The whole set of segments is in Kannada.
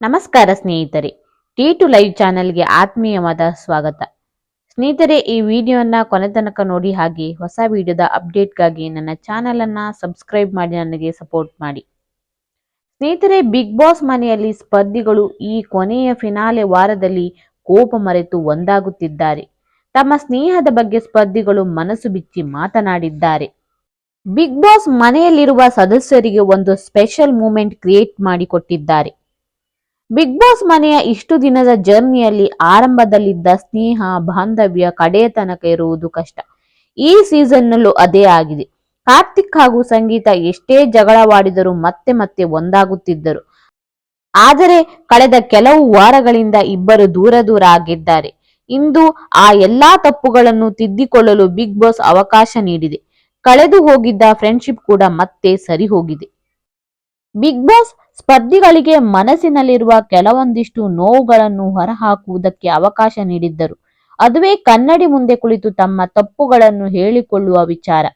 ನಮಸ್ಕಾರ ಸ್ನೇಹಿತರೆ ಟಿ ಟು ಲೈವ್ ಚಾನೆಲ್ಗೆ ಆತ್ಮೀಯವಾದ ಸ್ವಾಗತ. ಸ್ನೇಹಿತರೆ, ಈ ವಿಡಿಯೋನ ಕೊನೆ ತನಕ ನೋಡಿ ಹಾಗೆ ಹೊಸ ವಿಡಿಯೋದ ಅಪ್ಡೇಟ್ಗಾಗಿ ನನ್ನ ಚಾನೆಲ್ ಅನ್ನ ಸಬ್ಸ್ಕ್ರೈಬ್ ಮಾಡಿ, ನನಗೆ ಸಪೋರ್ಟ್ ಮಾಡಿ. ಸ್ನೇಹಿತರೆ ಬಿಗ್ ಬಾಸ್ ಮನೆಯಲ್ಲಿ ಸ್ಪರ್ಧಿಗಳು ಈ ಕೊನೆಯ ಫಿನಾಲೆ ವಾರದಲ್ಲಿ ಕೋಪ ಮರೆತು ಒಂದಾಗುತ್ತಿದ್ದಾರೆ. ತಮ್ಮ ಸ್ನೇಹದ ಬಗ್ಗೆ ಸ್ಪರ್ಧಿಗಳು ಮನಸ್ಸು ಬಿಚ್ಚಿ ಮಾತನಾಡಿದ್ದಾರೆ. ಬಿಗ್ ಬಾಸ್ ಮನೆಯಲ್ಲಿರುವ ಸದಸ್ಯರಿಗೆ ಒಂದು ಸ್ಪೆಷಲ್ ಮೂಮೆಂಟ್ ಕ್ರಿಯೇಟ್ ಮಾಡಿಕೊಟ್ಟಿದ್ದಾರೆ. ಬಿಗ್ ಬಾಸ್ ಮನೆಯ ಇಷ್ಟು ದಿನದ ಜರ್ನಿಯಲ್ಲಿ ಆರಂಭದಲ್ಲಿದ್ದ ಸ್ನೇಹ, ಬಾಂಧವ್ಯ ಕಡೆಯ ತನಕ ಇರುವುದು ಕಷ್ಟ. ಈ ಸೀಸನ್ನಲ್ಲೂ ಅದೇ ಆಗಿದೆ. ಕಾರ್ತಿಕ್ ಹಾಗೂ ಸಂಗೀತ ಎಷ್ಟೇ ಜಗಳವಾಡಿದರೂ ಮತ್ತೆ ಮತ್ತೆ ಒಂದಾಗುತ್ತಿದ್ದರು. ಆದರೆ ಕಳೆದ ಕೆಲವು ವಾರಗಳಿಂದ ಇಬ್ಬರು ದೂರ ದೂರ ಆಗಿದ್ದಾರೆ. ಇಂದು ಆ ಎಲ್ಲಾ ತಪ್ಪುಗಳನ್ನು ತಿದ್ದಿಕೊಳ್ಳಲು ಬಿಗ್ ಬಾಸ್ ಅವಕಾಶ ನೀಡಿದೆ. ಕಳೆದು ಹೋಗಿದ್ದ ಫ್ರೆಂಡ್ಶಿಪ್ ಕೂಡ ಮತ್ತೆ ಸರಿ ಹೋಗಿದೆ ಬಿಗ್ ಬಾಸ್ ಸ್ಪರ್ಧಿಗಳಿಗೆ ಮನಸ್ಸಿನಲ್ಲಿರುವ ಕೆಲವೊಂದಿಷ್ಟು ನೋವುಗಳನ್ನು ಹೊರಹಾಕುವುದಕ್ಕೆ ಅವಕಾಶ ನೀಡಿದ್ದರು. ಅದುವೇ ಕನ್ನಡಿ ಮುಂದೆ ಕುಳಿತು ತಮ್ಮ ತಪ್ಪುಗಳನ್ನು ಹೇಳಿಕೊಳ್ಳುವ ವಿಚಾರ.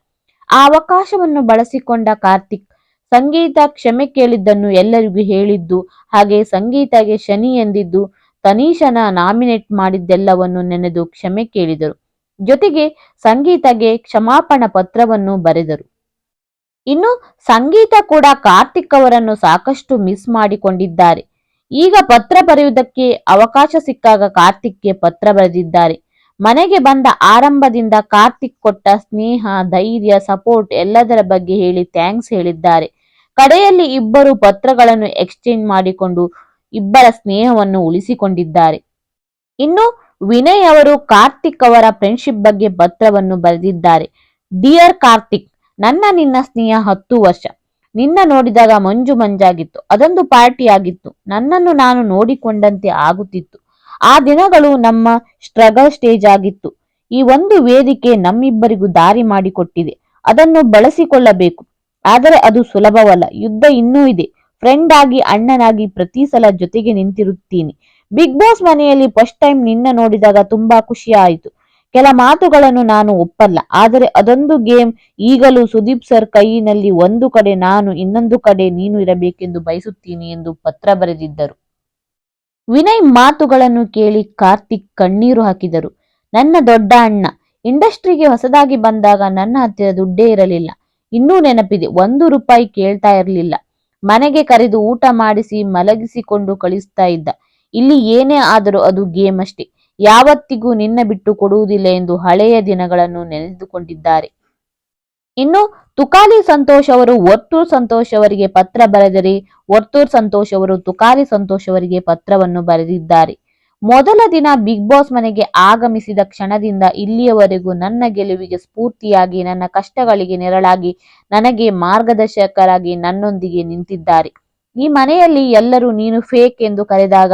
ಆ ಅವಕಾಶವನ್ನು ಬಳಸಿಕೊಂಡ ಕಾರ್ತಿಕ್, ಸಂಗೀತ ಕ್ಷಮೆ ಕೇಳಿದ್ದನ್ನು ಎಲ್ಲರಿಗೂ ಹೇಳಿದ್ದು, ಹಾಗೆ ಸಂಗೀತಗೆ ಶನಿ ಎಂದಿದ್ದು, ತನೀಶನ ನಾಮಿನೇಟ್ ಮಾಡಿದ್ದೆಲ್ಲವನ್ನು ನೆನೆದು ಕ್ಷಮೆ ಕೇಳಿದರು. ಜೊತೆಗೆ ಸಂಗೀತಗೆ ಕ್ಷಮಾಪಣ ಪತ್ರವನ್ನು ಬರೆದರು. ಇನ್ನು ಸಂಗೀತ ಕೂಡ ಕಾರ್ತಿಕ್ ಅವರನ್ನು ಸಾಕಷ್ಟು ಮಿಸ್ ಮಾಡಿಕೊಂಡಿದ್ದಾರೆ. ಈಗ ಪತ್ರ ಬರೆಯುವುದಕ್ಕೆ ಅವಕಾಶ ಸಿಕ್ಕಾಗ ಕಾರ್ತಿಕ್ಗೆ ಪತ್ರ ಬರೆದಿದ್ದಾರೆ. ಮನೆಗೆ ಬಂದ ಆರಂಭದಿಂದ ಕಾರ್ತಿಕ್ ಕೊಟ್ಟ ಸ್ನೇಹ, ಧೈರ್ಯ, ಸಪೋರ್ಟ್ ಎಲ್ಲದರ ಬಗ್ಗೆ ಹೇಳಿ ಥ್ಯಾಂಕ್ಸ್ ಹೇಳಿದ್ದಾರೆ. ಕಡೆಯಲ್ಲಿ ಇಬ್ಬರು ಪತ್ರಗಳನ್ನು ಎಕ್ಸ್ಚೇಂಜ್ ಮಾಡಿಕೊಂಡು ಇಬ್ಬರ ಸ್ನೇಹವನ್ನು ಉಳಿಸಿಕೊಂಡಿದ್ದಾರೆ. ಇನ್ನು ವಿನಯ್ ಅವರು ಕಾರ್ತಿಕ್ ಅವರ ಫ್ರೆಂಡ್ಶಿಪ್ ಬಗ್ಗೆ ಪತ್ರವನ್ನು ಬರೆದಿದ್ದಾರೆ. ಡಿಯರ್ ಕಾರ್ತಿಕ್ ನನ್ನ ನಿನ್ನ ಸ್ನೇಹ ಹತ್ತು ವರ್ಷ. ನಿನ್ನ ನೋಡಿದಾಗ ಮಂಜು ಮಂಜಾಗಿತ್ತು. ಅದೊಂದು ಪಾರ್ಟಿ ಆಗಿತ್ತು ನನ್ನನ್ನು ನಾನು ನೋಡಿಕೊಂಡಂತೆ ಆಗುತ್ತಿತ್ತು. ಆ ದಿನಗಳು ನಮ್ಮ ಸ್ಟ್ರಗಲ್ ಸ್ಟೇಜ್ ಆಗಿತ್ತು. ಈ ಒಂದು ವೇದಿಕೆ ನಮ್ಮಿಬ್ಬರಿಗೂ ದಾರಿ ಮಾಡಿಕೊಟ್ಟಿದೆ. ಅದನ್ನು ಬಳಸಿಕೊಳ್ಳಬೇಕು. ಆದರೆ ಅದು ಸುಲಭವಲ್ಲ. ಯುದ್ಧ ಇನ್ನೂ ಇದೆ. ಫ್ರೆಂಡ್ ಆಗಿ, ಅಣ್ಣನಾಗಿ ಪ್ರತಿ ಸಲ ಜೊತೆಗೆ ನಿಂತಿರುತ್ತೀನಿ. ಬಿಗ್ ಬಾಸ್ ಮನೆಯಲ್ಲಿ ಫಸ್ಟ್ ಟೈಮ್ ನಿನ್ನ ನೋಡಿದಾಗ ತುಂಬಾ ಖುಷಿ ಆಯಿತು. ಕೆಲ ಮಾತುಗಳನ್ನು ನಾನು ಒಪ್ಪಲ್ಲ. ಆದರೆ ಅದೊಂದು ಗೇಮ್. ಈಗಲೂ ಸುದೀಪ್ ಸರ್ ಕೈಯಿನಲ್ಲಿ ಒಂದು ಕಡೆ ನಾನು, ಇನ್ನೊಂದು ಕಡೆ ನೀನು ಇರಬೇಕೆಂದು ಬಯಸುತ್ತೀನಿ ಎಂದು ಪತ್ರ ಬರೆದಿದ್ದರು. ವಿನಯ್ ಮಾತುಗಳನ್ನು ಕೇಳಿ ಕಾರ್ತಿಕ್ ಕಣ್ಣೀರು ಹಾಕಿದರು. ನನ್ನ ದೊಡ್ಡ ಅಣ್ಣ, ಇಂಡಸ್ಟ್ರಿಗೆ ಹೊಸದಾಗಿ ಬಂದಾಗ ನನ್ನ ಹತ್ತಿರ ದುಡ್ಡೇ ಇರಲಿಲ್ಲ. ಇನ್ನೂ ನೆನಪಿದೆ, ಒಂದು ರೂಪಾಯಿ ಕೇಳ್ತಾ ಇರಲಿಲ್ಲ. ಮನೆಗೆ ಕರೆದು ಊಟ ಮಾಡಿಸಿ ಮಲಗಿಸಿಕೊಂಡು ಕಳಿಸ್ತಾ ಇದ್ದ. ಇಲ್ಲಿ ಏನೇ ಆದರೂ ಅದು ಗೇಮ್ ಅಷ್ಟೇ. ಯಾವತ್ತಿಗೂ ನಿನ್ನ ಬಿಟ್ಟು ಕೊಡುವುದಿಲ್ಲ ಎಂದು ಹಳೆಯ ದಿನಗಳನ್ನು ನೆನೆದುಕೊಂಡಿದ್ದಾರೆ. ಇನ್ನು ತುಕಾಲಿ ಸಂತೋಷ್ ಅವರು ವರ್ತೂರ್ ಸಂತೋಷ್ ಅವರಿಗೆ ಪತ್ರ ಬರೆದರೆ ವರ್ತೂರ್ ಸಂತೋಷ್ ಅವರು ತುಕಾಲಿ ಸಂತೋಷ್ ಅವರಿಗೆ ಪತ್ರವನ್ನು ಬರೆದಿದ್ದಾರೆ. ಮೊದಲ ದಿನ ಬಿಗ್ ಬಾಸ್ ಮನೆಗೆ ಆಗಮಿಸಿದ ಕ್ಷಣದಿಂದ ಇಲ್ಲಿಯವರೆಗೂ ನನ್ನ ಗೆಲುವಿಗೆ ಸ್ಫೂರ್ತಿಯಾಗಿ, ನನ್ನ ಕಷ್ಟಗಳಿಗೆ ನೆರಳಾಗಿ, ನನಗೆ ಮಾರ್ಗದರ್ಶಕರಾಗಿ ನನ್ನೊಂದಿಗೆ ನಿಂತಿದ್ದಾರೆ. ಈ ಮನೆಯಲ್ಲಿ ಎಲ್ಲರೂ ನೀನು ಫೇಕ್ ಎಂದು ಕರೆದಾಗ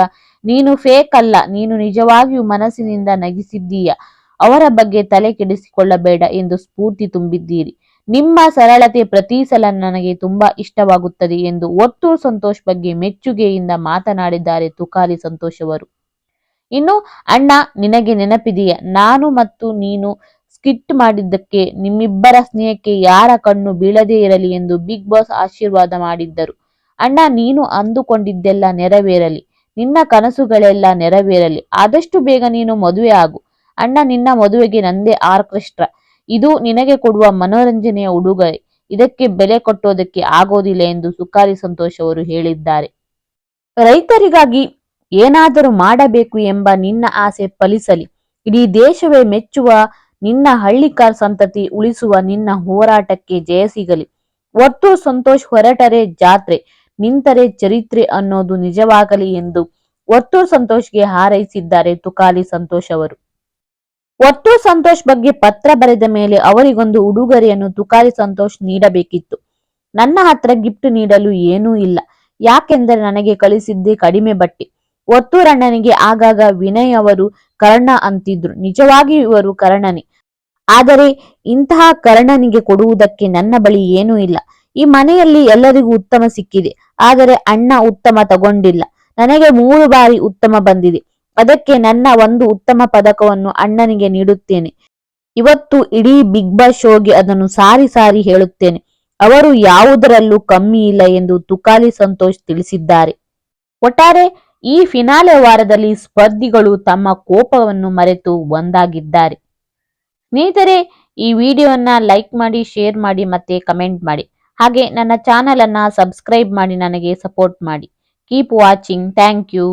ನೀನು ಫೇಕ್ ಅಲ್ಲ, ನೀನು ನಿಜವಾಗಿಯೂ ಮನಸ್ಸಿನಿಂದ ನಗಿಸಿದ್ದೀಯ? ಅವರ ಬಗ್ಗೆ ತಲೆ ಕೆಡಿಸಿಕೊಳ್ಳಬೇಡ ಎಂದು ಸ್ಫೂರ್ತಿ ತುಂಬಿದ್ದೀರಿ. ನಿಮ್ಮ ಸರಳತೆ ಪ್ರತಿ ಸಲ ನನಗೆ ತುಂಬಾ ಇಷ್ಟವಾಗುತ್ತದೆ ಎಂದು ಒತ್ತು ಸಂತೋಷ್ ಬಗ್ಗೆ ಮೆಚ್ಚುಗೆಯಿಂದ ಮಾತನಾಡಿದ್ದಾರೆ ತುಕಾಲಿ ಸಂತೋಷ್ ಅವರು ಇನ್ನು, ಅಣ್ಣ, ನಿನಗೆ ನೆನಪಿದೆಯಾ? ನಾನು ಮತ್ತು ನೀನು ಸ್ಕಿಟ್ ಮಾಡಿದ್ದಕ್ಕೆ ನಿಮ್ಮಿಬ್ಬರ ಸ್ನೇಹಕ್ಕೆ ಯಾರ ಕಣ್ಣು ಬೀಳದೇ ಇರಲಿ ಎಂದು ಬಿಗ್ ಬಾಸ್ ಆಶೀರ್ವಾದ ಮಾಡಿದ್ದರು. ಅಣ್ಣ, ನೀನು ಅಂದುಕೊಂಡಿದ್ದೆಲ್ಲ ನೆರವೇರಲಿ. ನಿನ್ನ ಕನಸುಗಳೆಲ್ಲ ನೆರವೇರಲಿ. ಆದಷ್ಟು ಬೇಗ ನೀನು ಮದುವೆ ಆಗು. ಅಣ್ಣ, ನಿನ್ನ ಮದುವೆಗೆ ನಂದೇ ಆರ್ಕೆಸ್ಟ್ರಾ. ಇದು ನಿನಗೆ ಕೊಡುವ ಮನೋರಂಜನೆಯ ಉಡುಗೊರೆ. ಇದಕ್ಕೆ ಬೆಲೆ ಕೊಟ್ಟೋದಕ್ಕೆ ಆಗೋದಿಲ್ಲ ಎಂದು ಸುಕಾರಿ ಸಂತೋಷ್ ಅವರು ಹೇಳಿದ್ದಾರೆ. ರೈತರಿಗಾಗಿ ಏನಾದರೂ ಮಾಡಬೇಕು ಎಂಬ ನಿನ್ನ ಆಸೆ ಫಲಿಸಲಿ. ಇಡೀ ದೇಶವೇ ಮೆಚ್ಚುವ ನಿನ್ನ ಹಳ್ಳಿಕಾರ್ ಸಂತತಿ ಉಳಿಸುವ ನಿನ್ನ ಹೋರಾಟಕ್ಕೆ ಜಯ ಸಿಗಲಿ. ಒತ್ತು ಸಂತೋಷ್ ಹೊರಟರೆ ಜಾತ್ರೆ. ನಿಂತರೆ ಚರಿತ್ರೆ ಅನ್ನೋದು ನಿಜವಾಗಲಿ ಎಂದು ಒತ್ತೂರ್ ಸಂತೋಷ್ಗೆ ಹಾರೈಸಿದ್ದಾರೆ ತುಕಾಲಿ ಸಂತೋಷ್ ಅವರು. ಒತ್ತೂರ್ ಸಂತೋಷ್ ಬಗ್ಗೆ ಪತ್ರ ಬರೆದ ಮೇಲೆ ಅವರಿಗೊಂದು ಉಡುಗೊರೆಯನ್ನು ತುಕಾಲಿ ಸಂತೋಷ್ ನೀಡಬೇಕಿತ್ತು. ನನ್ನ ಹತ್ರ ಗಿಫ್ಟ್ ನೀಡಲು ಏನೂ ಇಲ್ಲ. ಯಾಕೆಂದರೆ ನನಗೆ ಕಳಿಸಿದ್ದೇ ಕಡಿಮೆ ಬಟ್ಟೆ. ಒತ್ತೂರಣ್ಣನಿಗೆ ಆಗಾಗ ವಿನಯ್ ಅವರು ಕರ್ಣ ಅಂತಿದ್ರು. ನಿಜವಾಗಿ ಇವರು ಕರ್ಣನೇ. ಆದರೆ ಇಂತಹ ಕರ್ಣನಿಗೆ ಕೊಡುವುದಕ್ಕೆ ನನ್ನ ಬಳಿ ಏನೂ ಇಲ್ಲ. ಈ ಮನೆಯಲ್ಲಿ ಎಲ್ಲರಿಗೂ ಉತ್ತಮ ಸಿಕ್ಕಿದೆ. ಆದರೆ ಅಣ್ಣ ಉತ್ತಮ ತಗೊಂಡಿಲ್ಲ. ನನಗೆ ಮೂರು ಬಾರಿ ಉತ್ತಮ ಬಂದಿದೆ. ಅದಕ್ಕೆ ನನ್ನ ಒಂದು ಉತ್ತಮ ಪದಕವನ್ನು ಅಣ್ಣನಿಗೆ ನೀಡುತ್ತೇನೆ. ಇವತ್ತು ಇಡೀ ಬಿಗ್ ಬಾಸ್ ಶೋಗೆ ಅದನ್ನು ಸಾರಿ ಸಾರಿ ಹೇಳುತ್ತೇನೆ. ಅವರು ಯಾವುದರಲ್ಲೂ ಕಮ್ಮಿ ಇಲ್ಲ ಎಂದು ತುಕಾಲಿ ಸಂತೋಷ್ ತಿಳಿಸಿದ್ದಾರೆ. ಒಟ್ಟಾರೆ ಈ ಫಿನಾಲೆ ವಾರದಲ್ಲಿ ಸ್ಪರ್ಧಿಗಳು ತಮ್ಮ ಕೋಪವನ್ನು ಮರೆತು ಒಂದಾಗಿದ್ದಾರೆ. ಸ್ನೇಹಿತರೆ, ಈ ವಿಡಿಯೋವನ್ನ ಲೈಕ್ ಮಾಡಿ, ಶೇರ್ ಮಾಡಿ ಮತ್ತೆ ಕಮೆಂಟ್ ಮಾಡಿ. ಹಾಗೆ ನನ್ನ ಚಾನಲನ್ನು ಸಬ್ಸ್ಕ್ರೈಬ್ ಮಾಡಿ ನನಗೆ ಸಪೋರ್ಟ್ ಮಾಡಿ. Keep watching thank you